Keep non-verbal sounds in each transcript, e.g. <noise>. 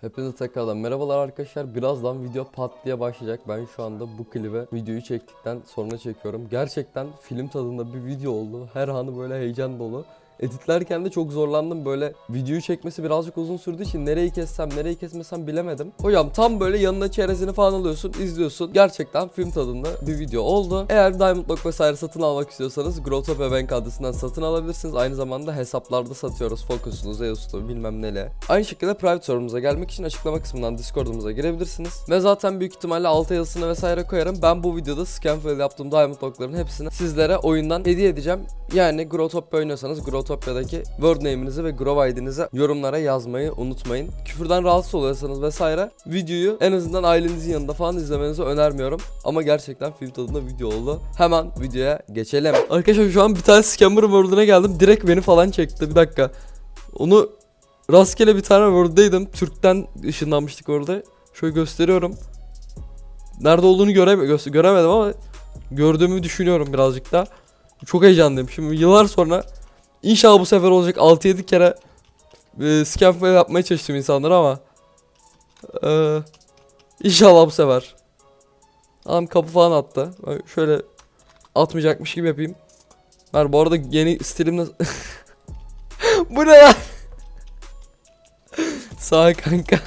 Hepinize tekrardan merhabalar arkadaşlar. Birazdan video pat diye başlayacak. Ben şu anda bu klibe videoyu çektikten sonra çekiyorum. Gerçekten film tadında bir video oldu. Her anı böyle heyecan dolu. Editlerken de çok zorlandım böyle videoyu çekmesi birazcık uzun sürdüğü için nereyi kessem nereyi kesmesem bilemedim. Hocam tam böyle yanına çerezini falan alıyorsun izliyorsun. Gerçekten film tadında bir video oldu. Eğer Diamond Lock vesaire satın almak istiyorsanız Growtopia Bank adresinden satın alabilirsiniz. Aynı zamanda hesaplarda satıyoruz. Focus'unu, Zeus'u bilmem nele. Aynı şekilde private server'ımıza gelmek için açıklama kısmından Discord'umuza girebilirsiniz. Ve zaten büyük ihtimalle alt yazısını vesaire koyarım. Ben bu videoda scam fail yaptığım Diamond Lock'ların hepsini sizlere oyundan hediye edeceğim. Yani Growtopia oynuyorsanız Growtopia'daki word name'inizi ve Grow ID'nizi yorumlara yazmayı unutmayın. Küfürden rahatsız oluyorsanız vesaire videoyu en azından ailenizin yanında falan izlemenizi önermiyorum. Ama gerçekten film tadında video oldu. Hemen videoya geçelim. Arkadaşlar şu an bir tane scammer world'una geldim. Direkt beni falan çekti. Bir dakika. Onu rastgele bir tane world'daydım. Türk'ten ışınlanmıştık orada. Şöyle gösteriyorum. Nerede olduğunu göreme gö- göremedim ama gördüğümü düşünüyorum birazcık da. Çok heyecanlıyım. Şimdi yıllar sonra inşallah bu sefer olacak 6-7 kere e, scam yapmaya çalıştım insanlara ama e, inşallah bu sefer. Adam kapı falan attı. Şöyle atmayacakmış gibi yapayım. Ver bu arada yeni stilimle <laughs> Bu ne lan? <laughs> Sağ kanka.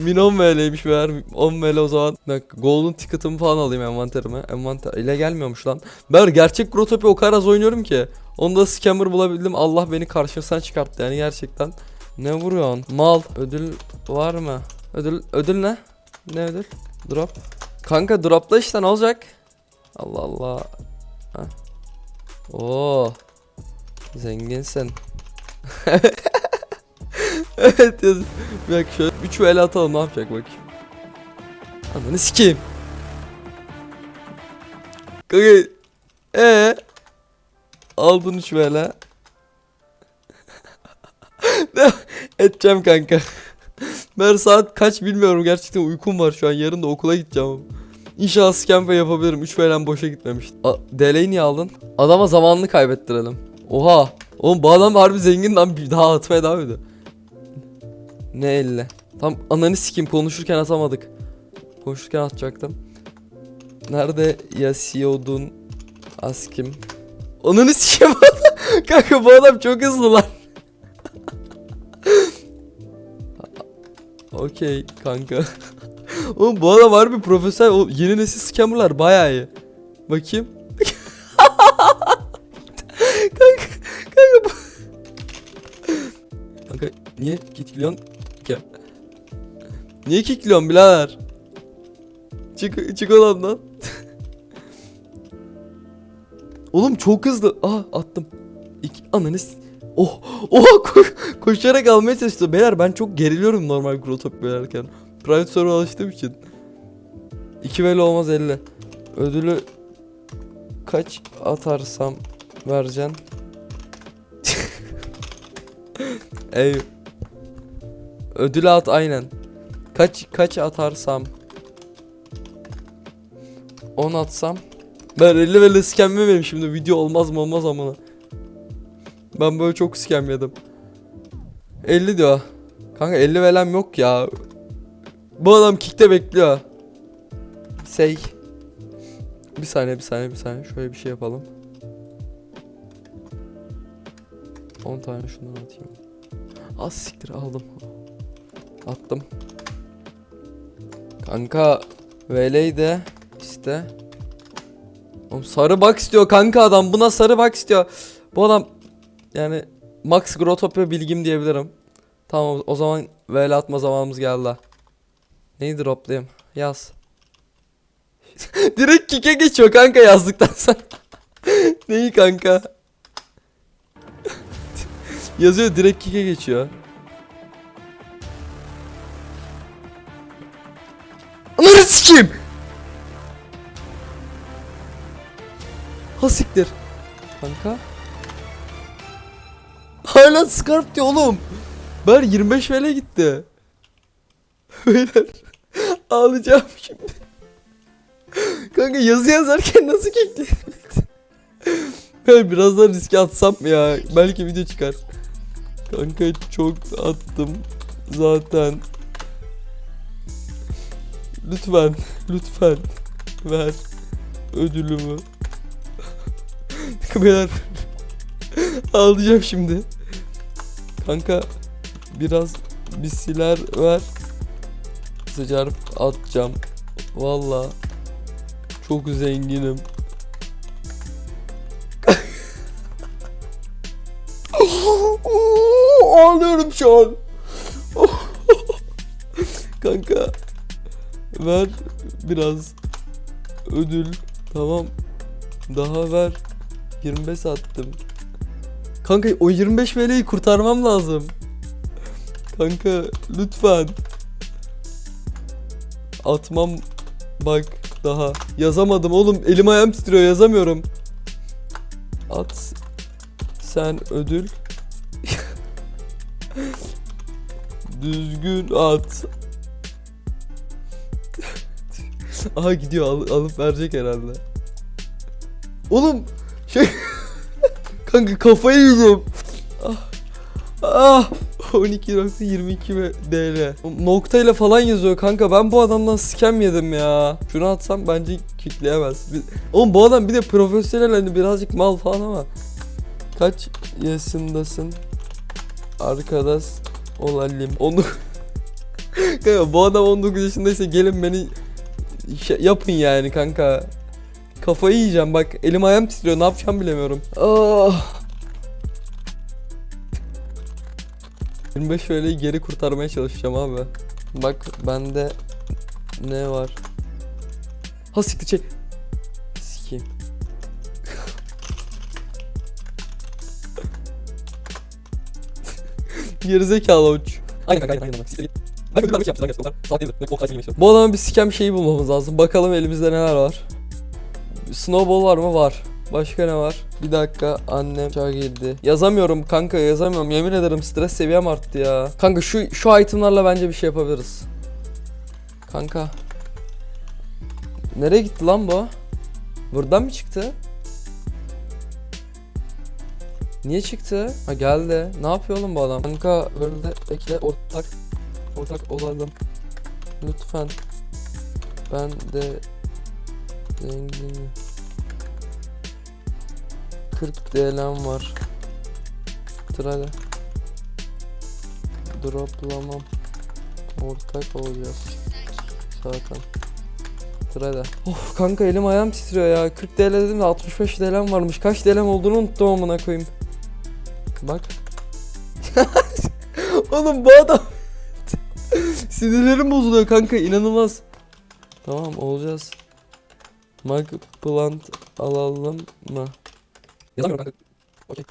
Min 10 ML'ymiş meğer 10 ML o zaman. Bir dakika golden ticket'ımı falan alayım envanterime. Envanter ile gelmiyormuş lan. Ben gerçek Grotopia o kadar az oynuyorum ki. Onda scammer bulabildim. Allah beni karşısına çıkarttı yani gerçekten. Ne vuruyorsun? Mal. Ödül var mı? Ödül ödül ne? Ne ödül? Drop. Kanka dropla işte ne olacak? Allah Allah. Heh. Oo. Zenginsin. <laughs> evet yaz. Bir dakika şöyle 3 el atalım ne yapacak bakayım. Ananı sikeyim. Kanka. Ee. Aldın 3 vela. ne edeceğim kanka. Ben saat kaç bilmiyorum gerçekten uykum var şu an yarın da okula gideceğim. İnşallah scampe yapabilirim 3 veren boşa gitmemiş. A, DL'yi niye aldın? Adama zamanını kaybettirelim. Oha. Oğlum bu adam harbi zengin lan bir daha atmaya devam ediyor. Ne elle? Tam ananı sikim konuşurken atamadık. Konuşurken atacaktım. Nerede yaşıyordun askim? Ananı sikim <laughs> Kanka bu adam çok hızlı lan. <laughs> Okey kanka. <laughs> Oğlum bu adam harbi profesyonel. O yeni nesil scammerlar bayağı iyi. Bakayım. kanka, kanka bu. Kanka niye kilitliyorsun ki? Niye kilitliyorsun birader? Çık, çık odamdan. <laughs> Oğlum çok hızlı. Aha attım. İki, ananı s- Oh, oh ko- koşarak almaya çalıştı. Beyler ben çok geriliyorum normal grotop oynarken. Private server alıştığım için. 2 veli olmaz 50. Ödülü kaç atarsam vereceksin. <laughs> Ey. Ödülü at aynen. Kaç kaç atarsam 10 atsam ben 50 veli scam yemedim şimdi video olmaz mı olmaz ama. Ben böyle çok scam yedim. 50 diyor. Kanka 50 velem yok ya. Bu adam kickte bekliyor. Say. Bir saniye bir saniye bir saniye. Şöyle bir şey yapalım. 10 tane şundan atayım. Az siktir aldım. Attım. Kanka VL'yi de işte. Oğlum sarı bak istiyor kanka adam. Buna sarı bak istiyor. Bu adam yani Max Grotopia bilgim diyebilirim. Tamam o zaman VL atma zamanımız geldi. Neyi droplayayım? Yaz. <laughs> Direkt kike geçiyor kanka yazdıktan sonra. <laughs> Neyi kanka? <laughs> Yazıyor direkt kike geçiyor. Ananı sikeyim. Ha siktir. Kanka. Hala scarf diyor oğlum. Ber 25 vele gitti. <laughs> Beyler. Ağlayacağım şimdi. Kanka yazı yazarken nasıl kekledim? <laughs> ben biraz daha riske atsam ya? Belki video çıkar. Kanka çok attım zaten. Lütfen, lütfen ver ödülümü. <laughs> Beyler ağlayacağım şimdi. Kanka biraz bir siler ver. Sıcarıp atacağım. Valla çok zenginim. <laughs> Ağlıyorum şu an. <laughs> Kanka ver biraz ödül tamam. Daha ver. 25 attım kanka o 25 VL'yi kurtarmam lazım. Kanka lütfen. Atmam bak daha. Yazamadım oğlum elim ayağım titriyor yazamıyorum. At. Sen ödül. <laughs> Düzgün at <laughs> Aha gidiyor al- alıp verecek herhalde. Oğlum şey <laughs> kanka kafayı yiyeceğim. Ah. Ah. 12.22 ve DL. Noktayla falan yazıyor kanka. Ben bu adamdan scam yedim ya. Şunu atsam bence kickleyemez. Bir- Oğlum bu adam bir de profesyonel hani birazcık mal falan ama. Kaç yaşındasın? Arkadaş olalım. Onu <laughs> Kanka bu adam 19 yaşındaysa gelin beni yapın yani kanka. Kafayı yiyeceğim bak elim ayağım titriyor ne yapacağım bilemiyorum. Ah. 25 şöyle geri kurtarmaya çalışacağım abi. Bak bende ne var? Ha siktir çek. Sikeyim. <laughs> Gerizekalı uç. Aynen kanka aynen aynen. Bu adama bir sikem şeyi bulmamız lazım. Bakalım elimizde neler var. Snowball var mı? Var. Başka ne var? Bir dakika annem çağ girdi. Yazamıyorum kanka yazamıyorum. Yemin ederim stres seviyem arttı ya. Kanka şu şu itemlarla bence bir şey yapabiliriz. Kanka. Nereye gitti lan bu? Buradan mı çıktı? Niye çıktı? Ha geldi. Ne yapıyor oğlum bu adam? Kanka böyle bekle ortak ortak olalım. Lütfen. Ben de zenginim. 40 DL'm var. Hadi. Droplamam. Ortak olacağız. Zaten. Hadi. Of kanka elim ayağım titriyor ya. 40 DL dedim de 65 DL'm varmış. Kaç DL'm olduğunu unuttum amına koyayım. Bak. <laughs> Oğlum bu adam Sinirlerim bozuluyor kanka inanılmaz. Tamam olacağız. Mag plant alalım mı? Yazamıyorum kanka. Okey.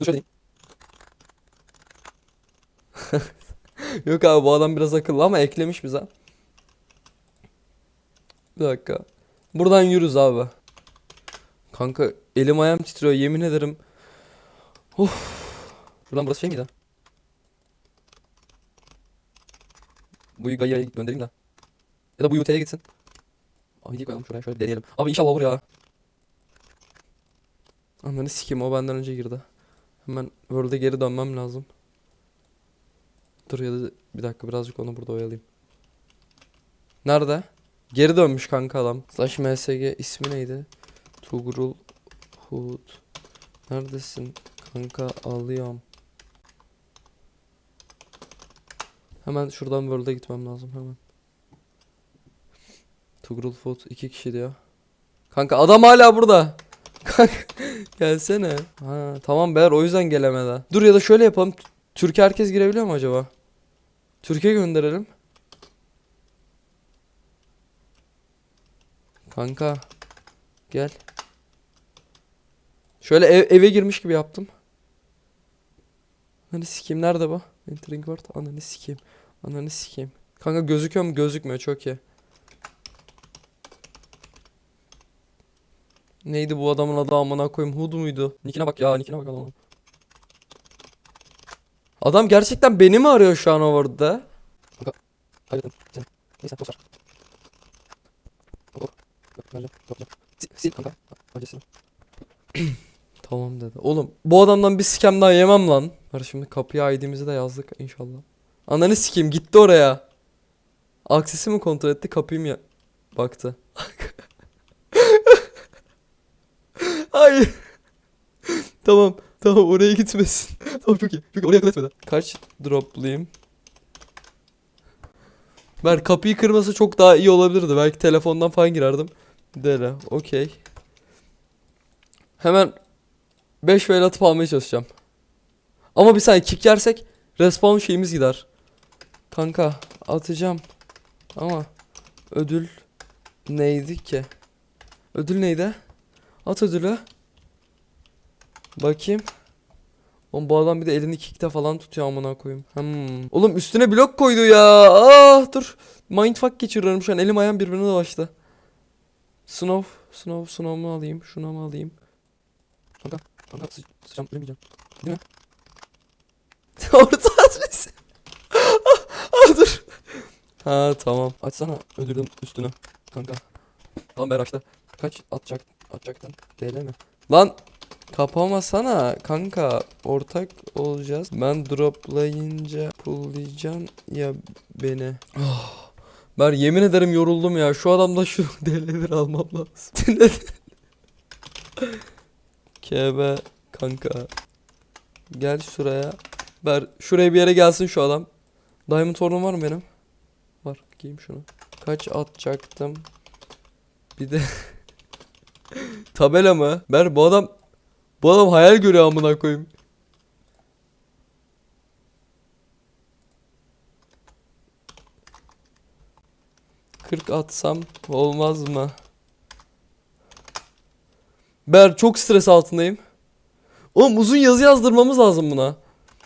Dur şöyle <laughs> Yok abi bu adam biraz akıllı ama eklemiş bize. Bir dakika. Buradan yürüz abi. Kanka elim ayağım titriyor yemin ederim. Of. Buradan burası şey miydi? Bu Gaia'ya göndereyim de. Ya da bu UT'ye gitsin. Abi koyalım şuraya şöyle deneyelim. Abi inşallah olur ya. Ananı sikeyim o benden önce girdi. Hemen World'e geri dönmem lazım. Dur ya da bir dakika birazcık onu burada oyalayayım. Nerede? Geri dönmüş kanka adam. Slash MSG ismi neydi? Tugrul Hood. Neredesin? Kanka alıyorum. Hemen şuradan World'e gitmem lazım hemen. Tugrul Food iki kişi diyor. Kanka adam hala burada. <laughs> Kanka gelsene. Ha tamam beyler o yüzden gelemedi. Dur ya da şöyle yapalım. Türkiye herkes girebiliyor mu acaba? Türkiye gönderelim. Kanka gel. Şöyle ev- eve girmiş gibi yaptım. Ananı sikeyim nerede bu? Entering word ananı sikeyim. Ananı sikeyim. Kanka gözüküyor mu? Gözükmüyor çok iyi. Neydi bu adamın adı amına koyayım? Hood muydu? Nickine bak ya, nickine bak adamın. Adam gerçekten beni mi arıyor şu an orada? Kanka kaybettim. Sen. Neyse hop. Yok. Yok, yok. Sil, sil kanka. Önce <clears throat> sil. Tamam dedi. Oğlum bu adamdan bir sikem daha yemem lan. Hadi şimdi kapıya ID'mizi de yazdık inşallah. Ananı sikeyim gitti oraya. Aksesi mi kontrol etti kapıyı mı ya- baktı. <laughs> Hayır. tamam. Tamam oraya gitmesin. <laughs> tamam çok iyi. Çünkü oraya kadar etmedi. Kaç droplayayım? Ver kapıyı kırması çok daha iyi olabilirdi. Belki telefondan falan girerdim. Dere. Okey. Hemen 5 fail atıp almaya çalışacağım. Ama bir saniye kick yersek respawn şeyimiz gider. Kanka atacağım. Ama ödül neydi ki? Ödül neydi? At ödülü. Bakayım. Oğlum bu adam bir de elini kickte falan tutuyor amına koyayım. Hmm. Oğlum üstüne blok koydu ya. Ah dur. Mindfuck geçiriyorum şu an. Elim ayağım birbirine dolaştı. Snow, Snow, Snow'umu alayım. Şunu mu alayım? Kanka, kanka sı sıçacağım, ölmeyeceğim. Değil mi? <laughs> Orta adresi. <laughs> ah, dur. Ha tamam. Açsana ödülün üstünü. Kanka. Ben açtı. Kaç atacak atacaktın? TL mi? Lan kapamasana kanka. Ortak olacağız. Ben droplayınca pullayacaksın ya beni. Oh. Ben yemin ederim yoruldum ya. Şu adamda şu <laughs> DL'leri almam lazım. KB kanka. Gel şuraya. Ver şuraya bir yere gelsin şu adam. Diamond hornum var mı benim? Var. Giyeyim şunu. Kaç atacaktım? Bir de <laughs> tabela mı? Ver bu adam bu adam hayal görüyor amına koyayım. Kırk atsam olmaz mı? Ber çok stres altındayım. Oğlum uzun yazı yazdırmamız lazım buna.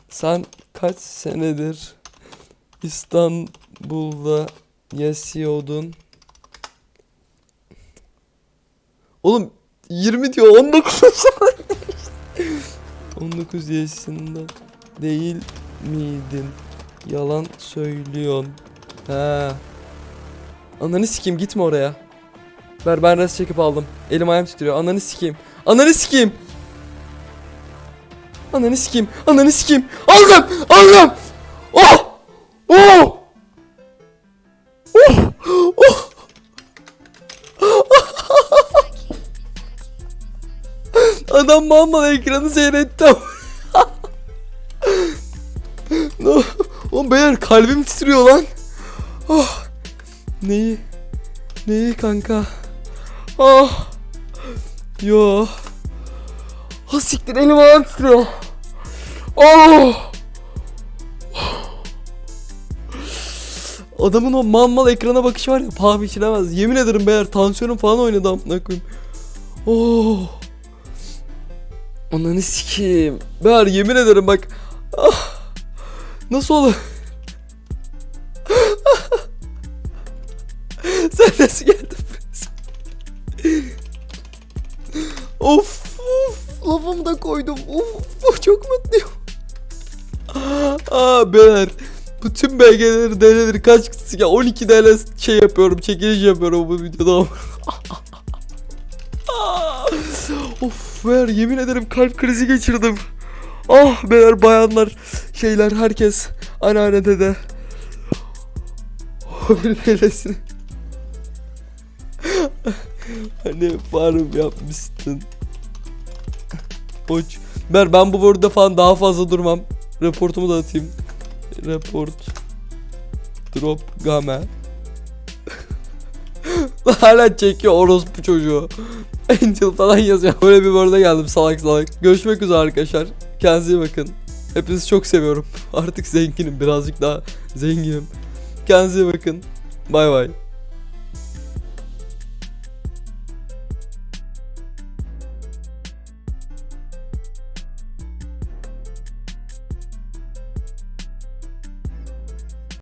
Sen kaç senedir İstanbul'da yaşıyordun? Oğlum 20 diyor 19 yaşında. <laughs> 19 yaşında değil miydin? Yalan söylüyorsun. He. Ananı sikeyim gitme oraya. Ver ben res çekip aldım. Elim ayağım titriyor. Ananı sikeyim. Ananı sikeyim. Ananı sikeyim. Ananı sikeyim. Aldım. Aldım. Oh. Oh. Oh. Oh. <laughs> Adam mal ekranı seyretti. <laughs> no. Oğlum beyler kalbim titriyor lan. Oh. Neyi? Neyi kanka? Ah. Yo. Ha siktir elim ayağım titriyor. Oh. Adamın o mal mal ekrana bakışı var ya paha biçilemez. Yemin ederim beyler tansiyonum falan oynadı amına koyayım. Oh. Ananı sikeyim. Beyler yemin ederim bak. Ah. Nasıl olur? <laughs> Sen nasıl? Aa beyler bütün belgeleri DL'leri kaç ya 12 DL şey yapıyorum çekiliş yapıyorum bu videoda. <laughs> of beyler yemin ederim kalp krizi geçirdim. Ah beyler bayanlar şeyler herkes anneannede de. <laughs> bir DL'sini. <laughs> Hani farm yapmıştın. Hoş. Ber ben bu Word'da falan daha fazla durmam. Raportumu da atayım. Report. Drop game. <laughs> Hala çekiyor orospu çocuğu. <laughs> Angel falan yazıyor. Böyle bir Word'a geldim salak salak. Görüşmek üzere arkadaşlar. Kendinize iyi bakın. Hepinizi çok seviyorum. <laughs> Artık zenginim. Birazcık daha zenginim. Kendinize iyi bakın. Bay bay.